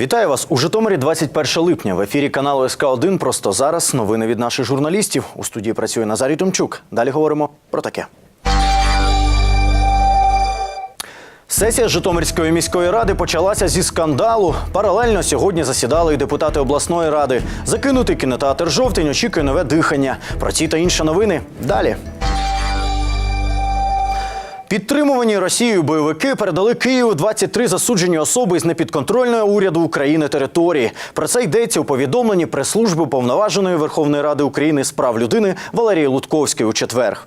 Вітаю вас у Житомирі 21 липня. В ефірі каналу СК 1 Просто зараз новини від наших журналістів. У студії працює Назарій Томчук. Далі говоримо про таке. Сесія Житомирської міської ради почалася зі скандалу. Паралельно сьогодні засідали і депутати обласної ради. Закинутий кінотеатр жовтень очікує нове дихання. Про ці та інші новини далі. Підтримувані Росією бойовики передали Києву 23 засуджені особи з непідконтрольної уряду України території. Про це йдеться у повідомленні прес-служби повноваженої Верховної Ради України з прав людини Валерії Лутковської у четвер.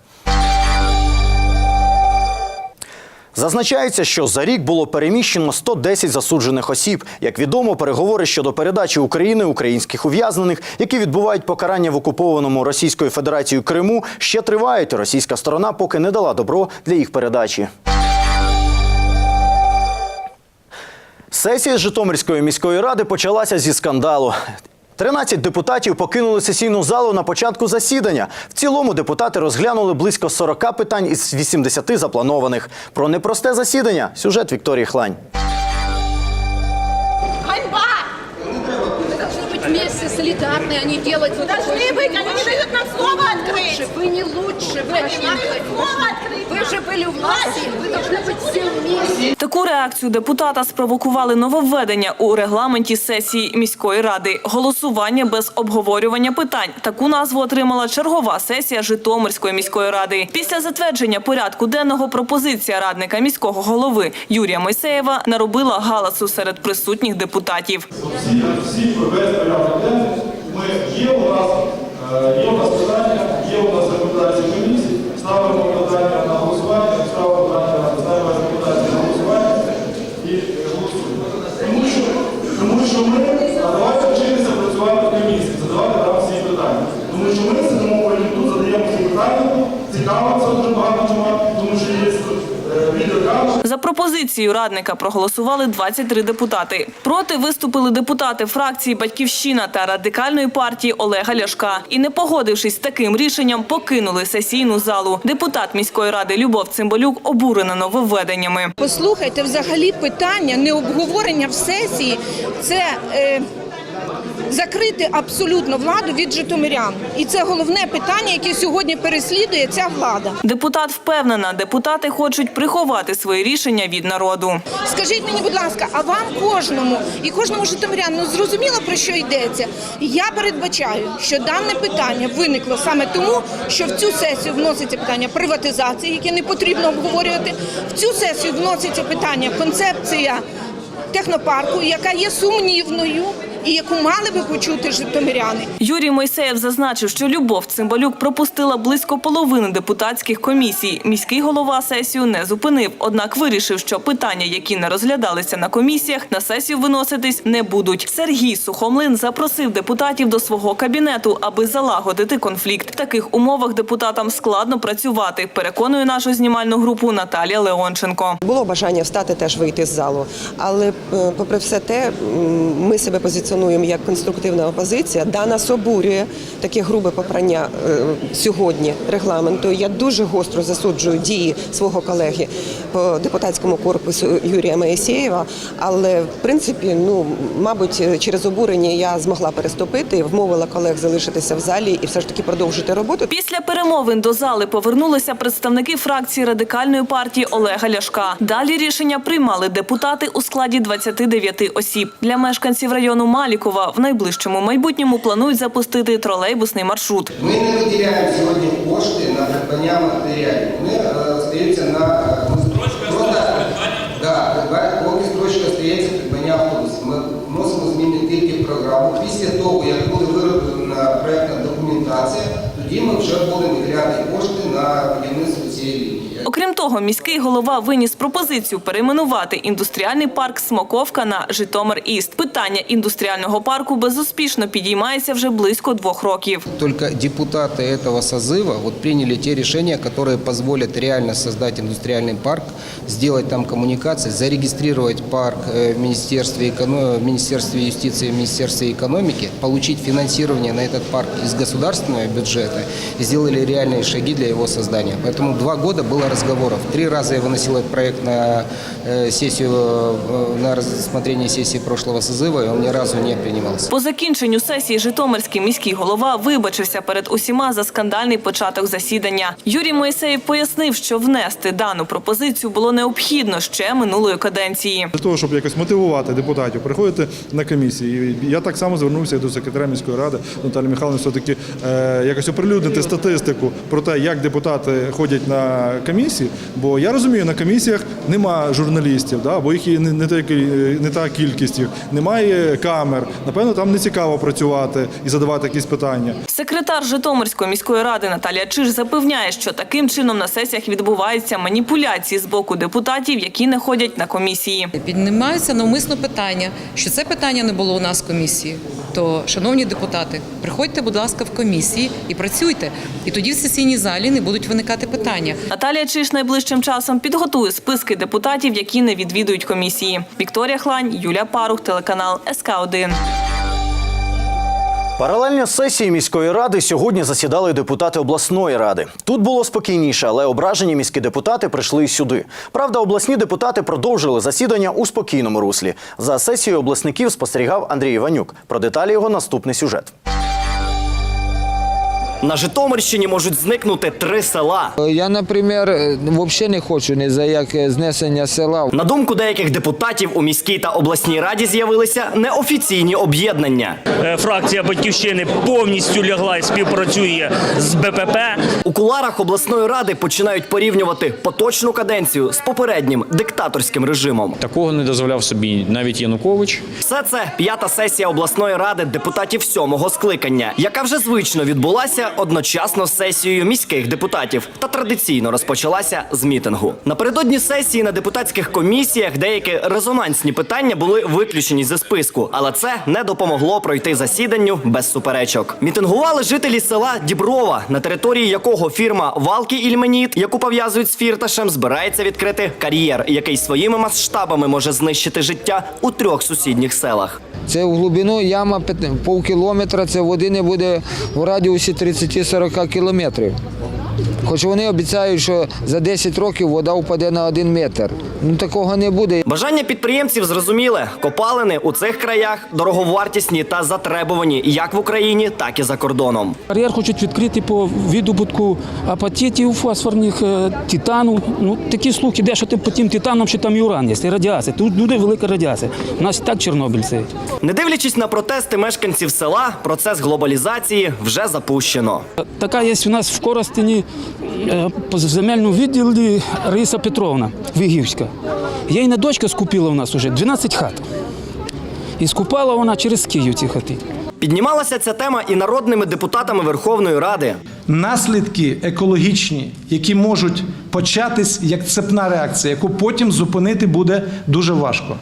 Зазначається, що за рік було переміщено 110 засуджених осіб. Як відомо, переговори щодо передачі України українських ув'язнених, які відбувають покарання в окупованому Російською Федерацією Криму, ще тривають. Російська сторона поки не дала добро для їх передачі. Сесія Житомирської міської ради почалася зі скандалу. 13 депутатів покинули сесійну залу на початку засідання. В цілому депутати розглянули близько 40 питань із 80 запланованих. Про непросте засідання сюжет Вікторії Хлань. Ганьба! Мы должны быть вместе солидарны, а не делать вот Должны такое, что быть, вы они не лучше. дают нам слово Вы не открыть. лучше, Вы не лучше, вы Они вообще не не дают слово открыть. Вы же были у власти, вы должны быть все вместе. Таку реакцію депутата спровокували нововведення у регламенті сесії міської ради. Голосування без обговорювання питань. Таку назву отримала чергова сесія Житомирської міської ради. Після затвердження порядку денного пропозиція радника міського голови Юрія Мойсеєва наробила галасу серед присутніх депутатів. всі, всі весь порядок денний. Ми є у нас, е, є у нас питання, комісії, ставимо питання на голосування, ставимо питання, ставимо рекомендації на голосування і е, голосуємо. Тому що, тому що ми, а давайте вчитися працювати в комісії, задавати нам всі питання. Тому що ми сидимо потім тут, задаємо всі питання, цікавимося дуже багато чого, тому що є е, пропозицією радника проголосували 23 депутати. Проти виступили депутати фракції Батьківщина та радикальної партії Олега Ляшка. І не погодившись з таким рішенням, покинули сесійну залу. Депутат міської ради Любов Цимбалюк обурена нововведеннями. Послухайте, взагалі питання не обговорення в сесії це е, закрити абсолютно владу від житомирян. І це головне питання, яке сьогодні переслідує ця влада. Депутат впевнена, депутати хочуть приховати свої рішення від народу. Скажіть мені, будь ласка, а вам кожному і кожному житомиряну ну, зрозуміло про що йдеться? Я передбачаю, що дане питання виникло саме тому, що в цю сесію вноситься питання приватизації, яке не потрібно обговорювати. В цю сесію вноситься питання концепція технопарку, яка є сумнівною і яку мали би почути житомиряни. Юрій Мойсеєв зазначив, що Любов Цимбалюк пропустила близько половини депутатських комісій. Міський голова сесію не зупинив, однак вирішив, що питання, які не розглядалися на комісіях, на сесію виноситись не будуть. Сергій Сухомлин запросив депутатів до свого кабінету, аби залагодити конфлікт. В таких умовах депутатам складно працювати. Переконує нашу знімальну групу Наталія Леонченко. Було бажання встати теж вийти з залу, але е, попри все те, ми себе позиціонуємо як конструктивна опозиція. Да, нас обурює таке грубе попрання е, сьогодні регламенту. Я дуже гостро засуджую дії свого колеги по депутатському корпусу Юрія Моїсеєва. Але в принципі, ну мабуть, через обурення я змогла переступити, вмовила колег залишитися в залі і все ж таки продовжити роботу. Після перемовин до зали повернулися представники фракції радикальної партії Олега Ляшка. Далі рішення приймали депутати у складі 29 осіб. Для мешканців району Малікова в найближчому майбутньому планують запустити тролейбусний маршрут. Ми не виділяємо сьогодні кошти на придбання матеріалів. Ми е, стається на е, ми просто, да, поки строчка стається придбання автобусів. Ми вносимо зміни тільки в програму. Після того, як буде вироблена проєктна документація, тоді ми вже будемо виділяти кошти на будівництво цієї лінії. Окрім того, міський голова виніс пропозицію перейменувати індустріальний парк Смоковка на Житомир Іст. Питання індустріального парку безуспішно підіймається вже близько двох років. Только депутаты этого созыва вот приняли те решения, которые позволят реально создать индустриальный парк, сделать там коммуникации, зарегистрировать парк э, в Министерстве, эконо- в Министерстве юстиции и Министерстве экономики, получить финансирование на этот парк из государственного бюджета и сделали реальные шаги для его создания. Поэтому два года было разговоров. Три раза я выносил этот проект на э, сессию, э, на рассмотрение сессии прошлого созыва, и он ни разу не принимался. По закінченню сесії Житомирський міський голова вибачився перед усіма за скандальний початок засідання. Юрій Моїсеєв пояснив, що внести дану пропозицію було необхідно ще минулої каденції. Для того, щоб якось мотивувати депутатів, приходити на комісії. І Я так само звернувся і до секретаря міської ради Наталі Михайловни, все-таки е, якось оприлюднити статистику про те, як депутати ходять на комісії. Бо я розумію, на комісіях нема журналістів, да, бо їх і не, не, та, не та кількість їх, немає камер. Напевно, там не цікаво працювати і задавати якісь питання. Секретар Житомирської міської ради Наталія Чиж запевняє, що таким чином на сесіях відбуваються маніпуляції з боку депутатів, які не ходять на комісії. Піднімаються навмисно питання, що це питання не було у нас в комісії. То, шановні депутати, приходьте, будь ласка, в комісії і працюйте. І тоді в сесійній залі не будуть виникати питання. Наталія Чиш найближчим часом підготує списки депутатів, які не відвідують комісії. Вікторія Хлань, Юлія Парух, телеканал СК 1 Паралельно з сесії міської ради сьогодні засідали депутати обласної ради. Тут було спокійніше, але ображені міські депутати прийшли сюди. Правда, обласні депутати продовжили засідання у спокійному руслі. За сесією обласників спостерігав Андрій Іванюк. Про деталі його наступний сюжет. На Житомирщині можуть зникнути три села. Я, наприклад, взагалі не хочу ні за яке знесення села. На думку деяких депутатів, у міській та обласній раді з'явилися неофіційні об'єднання. Е, Фракція Батьківщини повністю лягла і співпрацює з БПП. У куларах обласної ради починають порівнювати поточну каденцію з попереднім диктаторським режимом. Такого не дозволяв собі навіть Янукович. Все це п'ята сесія обласної ради депутатів сьомого скликання, яка вже звично відбулася одночасно з сесією міських депутатів та традиційно розпочалася з мітингу. Напередодні сесії на депутатських комісіях деякі резонансні питання були виключені зі списку, але це не допомогло пройти засіданню без суперечок. Мітингували жителі села Діброва, на території якого фірма Валки Ільменіт, яку пов'язують з фірташем, збирається відкрити кар'єр, який своїми масштабами може знищити життя у трьох сусідніх селах. Це в глибину яма пів кілометра, це води не буде в радіусі 30-40 кілометрів. Хоч вони обіцяють, що за 10 років вода впаде на один метр. Ну такого не буде. Бажання підприємців зрозуміле. Копалини у цих краях дороговартісні та затребувані як в Україні, так і за кордоном. Кар'єр хочуть відкрити по видобутку апатитів фосфорних, е, титану. Ну, такі слухи, де що ти по тим титанам, що там і уран є, і радіація. Тут дуже велика радіація. У нас і так Чорнобильці. Не дивлячись на протести мешканців села, процес глобалізації вже запущено. Така є у нас в Коростені е, по земельному відділі Раїса Петровна Вигівська. Єйна дочка скупила у нас уже 12 хат. І скупала вона через Київ ці хати. Піднімалася ця тема і народними депутатами Верховної Ради. наслідки екологічні, які можуть початись як цепна реакція, яку потім зупинити буде дуже важко.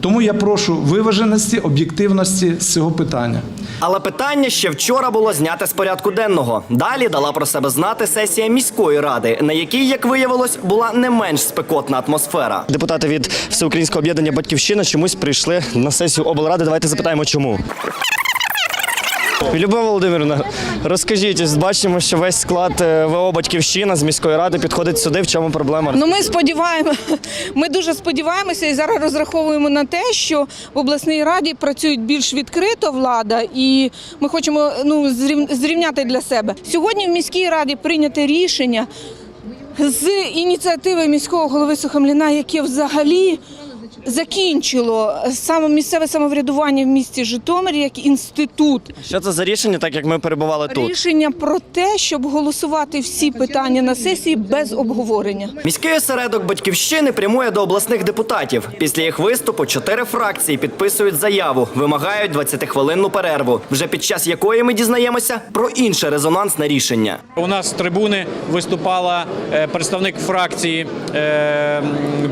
Тому я прошу виваженості, об'єктивності з цього питання. Але питання ще вчора було зняте з порядку денного. Далі дала про себе знати сесія міської ради, на якій, як виявилось, була не менш спекотна атмосфера. Депутати від Всеукраїнського об'єднання Батьківщина чомусь прийшли на сесію облради. Давайте запитаємо, чому. Любов Володимирівна, розкажіть, бачимо, що весь склад е, ВО Батьківщина з міської ради підходить сюди. В чому проблема? Ну, ми сподіваємо, ми дуже сподіваємося і зараз розраховуємо на те, що в обласній раді працюють більш відкрито влада, і ми хочемо ну зрів- зрівняти для себе. Сьогодні в міській раді прийняте рішення з ініціативи міського голови Сухомліна, яке взагалі. Закінчило саме місцеве самоврядування в місті Житомир як інститут. Що це за рішення, так як ми перебували тут? Рішення про те, щоб голосувати всі питання на сесії без обговорення. Міський осередок батьківщини прямує до обласних депутатів. Після їх виступу чотири фракції підписують заяву, вимагають 20-хвилинну перерву, вже під час якої ми дізнаємося про інше резонансне рішення. У нас з трибуни виступала е, представник фракції е,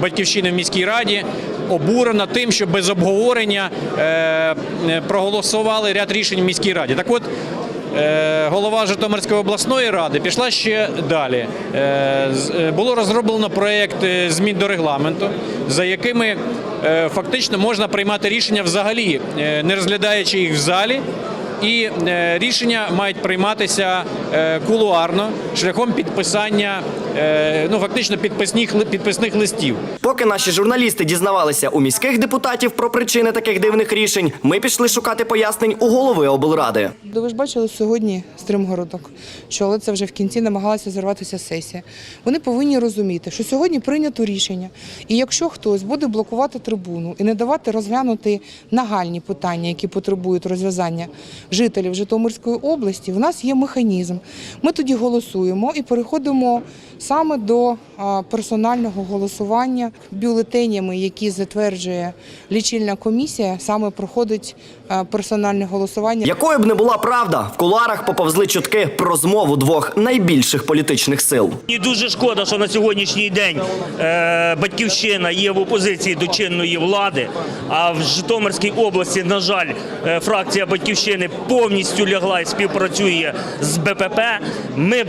Батьківщини в міській раді. Обурена тим, що без обговорення е, е, проголосували ряд рішень в міській раді. Так от е, голова Житомирської обласної ради пішла ще далі. Було розроблено проєкт змін до регламенту, за якими фактично можна приймати рішення взагалі, не розглядаючи їх в залі. І е, рішення мають прийматися е, кулуарно шляхом підписання, е, ну фактично підписних підписних листів. Поки наші журналісти дізнавалися у міських депутатів про причини таких дивних рішень, ми пішли шукати пояснень у голови облради. Ви ж бачили сьогодні стримгородок, що але це вже в кінці намагалася зірватися сесія. Вони повинні розуміти, що сьогодні прийнято рішення, і якщо хтось буде блокувати трибуну і не давати розглянути нагальні питання, які потребують розв'язання жителів Житомирської області, в нас є механізм. Ми тоді голосуємо і переходимо саме до персонального голосування бюлетенями, які затверджує лічильна комісія, саме проходить персональне голосування. Якою б не була правда, в кулуарах поповзли чутки про змову двох найбільших політичних сил. І дуже шкода, що на сьогоднішній день е, батьківщина є в опозиції до чинної влади. А в Житомирській області, на жаль, е, фракція батьківщини повністю лягла і співпрацює з БПП. Ми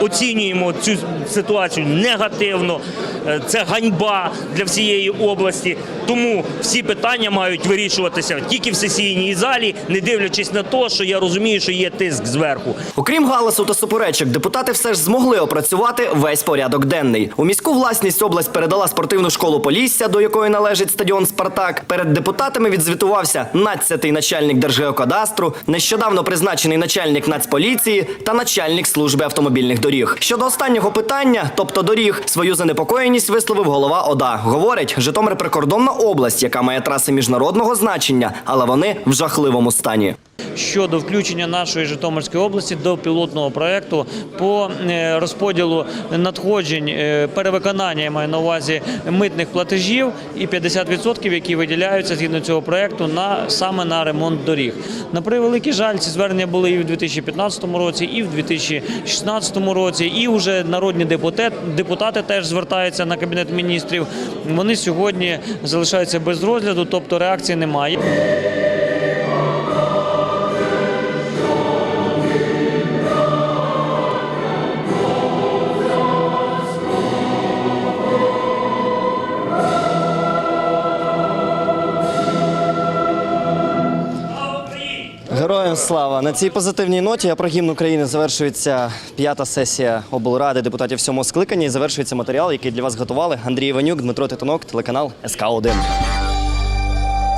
оцінюємо цю ситуацію негативно. Е, Це ганьба для всієї області. Тому всі питання мають вирішуватися тільки в сесійній залі, не дивлячись на те, що я розумію, що є тиск зверху. Окрім галасу та суперечок, депутати все ж змогли опрацювати весь порядок денний. У міську власність область передала спортивну школу Полісся, до якої належить стадіон Спартак. Перед депутатами відзвітувався надцятий начальник Держгеокадастру, нещодавно призначений начальник Нацполіції та начальник служби автомобільних доріг. Щодо останнього питання, тобто доріг, свою занепокоєність висловив голова ОДА. Говорить, Житомир прикордонна область, яка має траси міжнародного значення, але вони в жахливому стані. Щодо включення нашої Житомирської області до пілотного проекту по е, розподілу надходжень е, перевиконання, я маю на увазі митних платежів і 50%, які виділяються згідно цього проекту на саме на ремонт доріг. На превеликий жаль, ці звернення були і в 2015 році, і в 2016 році, і вже народні депутати, депутати теж звертаються на кабінет міністрів. Вони сьогодні залишаються без розгляду, тобто реакції немає. Слава! На цій позитивній ноті а про гімн України завершується п'ята сесія облради депутатів сьомого скликання і завершується матеріал, який для вас готували Андрій Іванюк, Дмитро Титонок, телеканал СК 1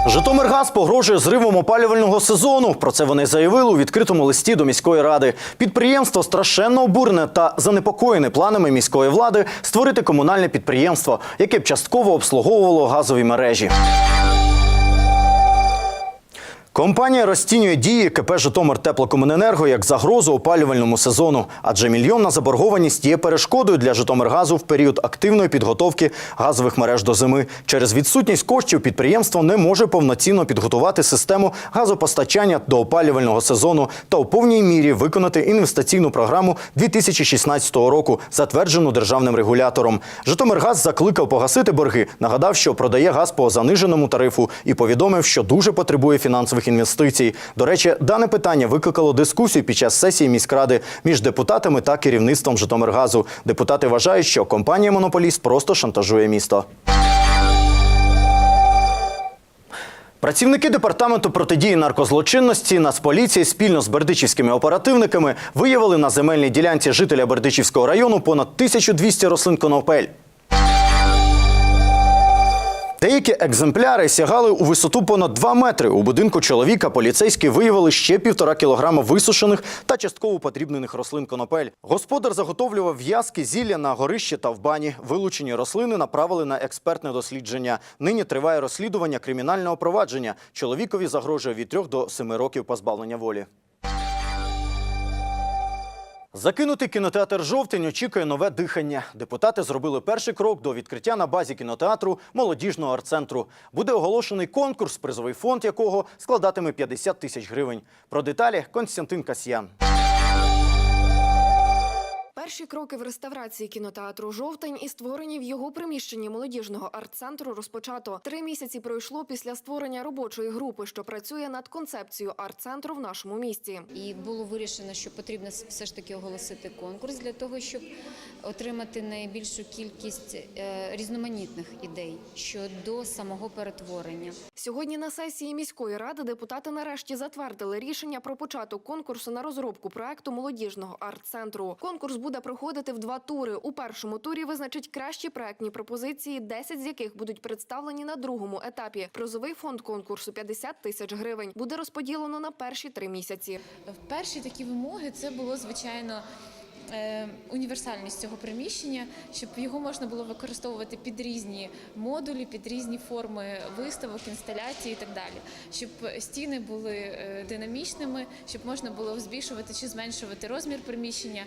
Житомиргаз погрожує зривом опалювального сезону. Про це вони заявили у відкритому листі до міської ради. Підприємство страшенно обурене та занепокоєне планами міської влади створити комунальне підприємство, яке б частково обслуговувало газові мережі. Компанія розцінює дії КП «Житомир Теплокомуненерго» як загрозу опалювальному сезону, адже мільйонна заборгованість є перешкодою для Житомиргазу в період активної підготовки газових мереж до зими. Через відсутність коштів підприємство не може повноцінно підготувати систему газопостачання до опалювального сезону та у повній мірі виконати інвестиційну програму 2016 року, затверджену державним регулятором. Житомиргаз закликав погасити борги, нагадав, що продає газ по заниженому тарифу і повідомив, що дуже потребує фінансових інвестицій. До речі, дане питання викликало дискусію під час сесії міськради між депутатами та керівництвом Житомиргазу. Депутати вважають, що компанія Монополіст просто шантажує місто. Працівники департаменту протидії наркозлочинності Нацполіції спільно з бердичівськими оперативниками виявили на земельній ділянці жителя Бердичівського району понад 1200 рослин конопель. Деякі екземпляри сягали у висоту понад 2 метри. У будинку чоловіка поліцейські виявили ще півтора кілограма висушених та частково потрібнених рослин конопель. Господар заготовлював в'язки зілля на горищі та в бані. Вилучені рослини направили на експертне дослідження. Нині триває розслідування кримінального провадження. Чоловікові загрожує від 3 до 7 років позбавлення волі. Закинутий кінотеатр Жовтень очікує нове дихання. Депутати зробили перший крок до відкриття на базі кінотеатру молодіжного арт-центру. Буде оголошений конкурс, призовий фонд якого складатиме 50 тисяч гривень. Про деталі Константин Касьян. Перші кроки в реставрації кінотеатру Жовтень і створенні в його приміщенні молодіжного арт-центру розпочато. Три місяці пройшло після створення робочої групи, що працює над концепцією арт-центру в нашому місті. І було вирішено, що потрібно все ж таки оголосити конкурс для того, щоб отримати найбільшу кількість е, різноманітних ідей щодо самого перетворення. Сьогодні на сесії міської ради депутати нарешті затвердили рішення про початок конкурсу на розробку проекту молодіжного арт-центру. Конкурс буде проходити в два тури. У першому турі визначить кращі проектні пропозиції, 10 з яких будуть представлені на другому етапі. Призовий фонд конкурсу 50 тисяч гривень буде розподілено на перші три місяці. Перші такі вимоги це було звичайно. Е, Універсальність цього приміщення, щоб його можна було використовувати під різні модулі, під різні форми виставок, інсталяцій і так далі, щоб стіни були е, динамічними, щоб можна було збільшувати чи зменшувати розмір приміщення,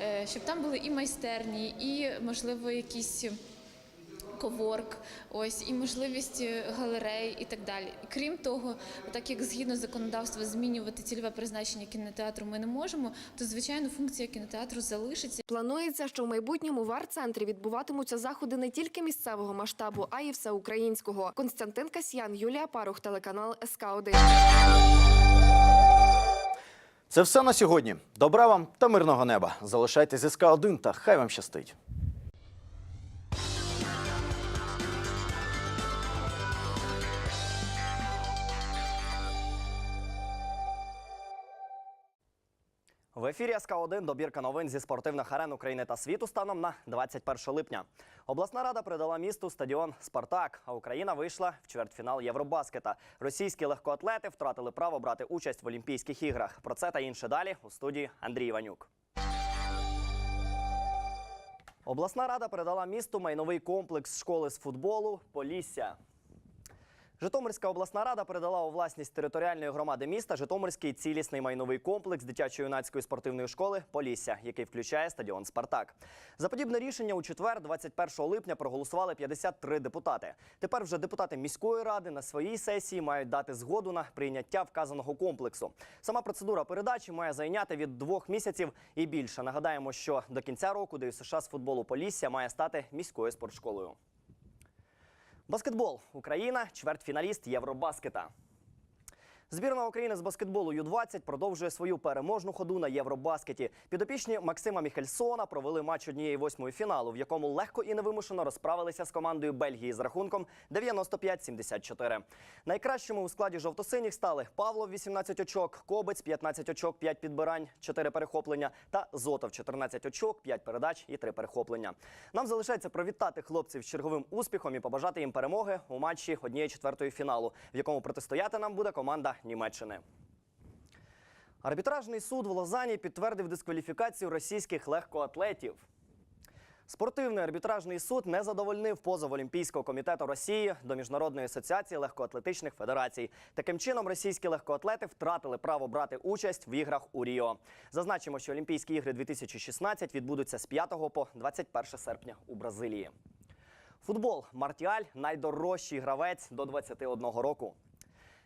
е, щоб там були і майстерні, і можливо якісь коворк, ось і можливість галерей і так далі. Крім того, так як згідно законодавства змінювати цільове призначення кінотеатру ми не можемо, то звичайно функція кінотеатру залишиться. Планується, що в майбутньому в арт-центрі відбуватимуться заходи не тільки місцевого масштабу, а й всеукраїнського. Константин Касьян, Юлія Парух, телеканал СК 1 Це все на сьогодні. Добра вам та мирного неба. Залишайтесь СК 1 та хай вам щастить. В ефірі СК 1 добірка новин зі спортивних арен України та світу станом на 21 липня. Обласна рада передала місту стадіон Спартак. А Україна вийшла в чвертьфінал Євробаскета. Російські легкоатлети втратили право брати участь в Олімпійських іграх. Про це та інше далі у студії Андрій Іванюк. Обласна рада передала місту майновий комплекс школи з футболу Полісся. Житомирська обласна рада передала у власність територіальної громади міста Житомирський цілісний майновий комплекс дитячо-юнацької спортивної школи Полісся, який включає стадіон Спартак. За подібне рішення у четвер, 21 липня, проголосували 53 депутати. Тепер вже депутати міської ради на своїй сесії мають дати згоду на прийняття вказаного комплексу. Сама процедура передачі має зайняти від двох місяців і більше. Нагадаємо, що до кінця року ДЮСШ з футболу Полісся має стати міською спортшколою. Баскетбол. Україна чвертьфіналіст Євробаскета. Збірна України з баскетболу Ю-20 продовжує свою переможну ходу на Євробаскеті. Підопічні Максима Міхельсона провели матч однієї восьмої фіналу, в якому легко і невимушено розправилися з командою Бельгії з рахунком 95-74. Найкращими у складі жовто-синіх стали Павлов 18 очок, Кобець 15 очок, 5 підбирань, 4 перехоплення та Зотов 14 очок, 5 передач і 3 перехоплення. Нам залишається привітати хлопців з черговим успіхом і побажати їм перемоги у матчі однієї четвертої фіналу, в якому протистояти нам буде команда Німеччини. Арбітражний суд в Лозані підтвердив дискваліфікацію російських легкоатлетів. Спортивний арбітражний суд не задовольнив позов Олімпійського комітету Росії до Міжнародної асоціації легкоатлетичних федерацій. Таким чином, російські легкоатлети втратили право брати участь в іграх у Ріо. Зазначимо, що Олімпійські ігри 2016 відбудуться з 5 по 21 серпня у Бразилії. Футбол Мартіаль найдорожчий гравець до 21 року.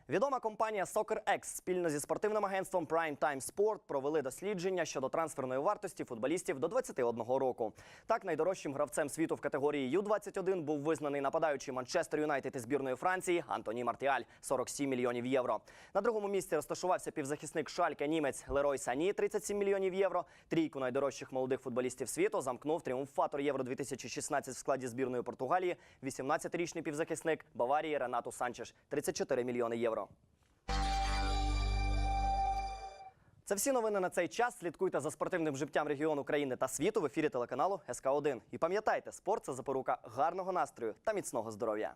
Відома компанія SoccerX спільно зі спортивним агентством Prime Time Sport провели дослідження щодо трансферної вартості футболістів до 21 року. Так, найдорожчим гравцем світу в категорії Ю-21 був визнаний нападаючий Манчестер Юнайтед із збірної Франції Антоні Мартіаль 47 мільйонів євро. На другому місці розташувався півзахисник Шальке німець Лерой Сані 37 мільйонів євро. Трійку найдорожчих молодих футболістів світу замкнув тріумфатор Євро 2016 в складі збірної Португалії. 18-річний півзахисник Баварії Ренату Санчеш 34 мільйони євро. Це всі новини на цей час. Слідкуйте за спортивним життям регіону країни та світу в ефірі телеканалу СК 1 І пам'ятайте, спорт це запорука гарного настрою та міцного здоров'я.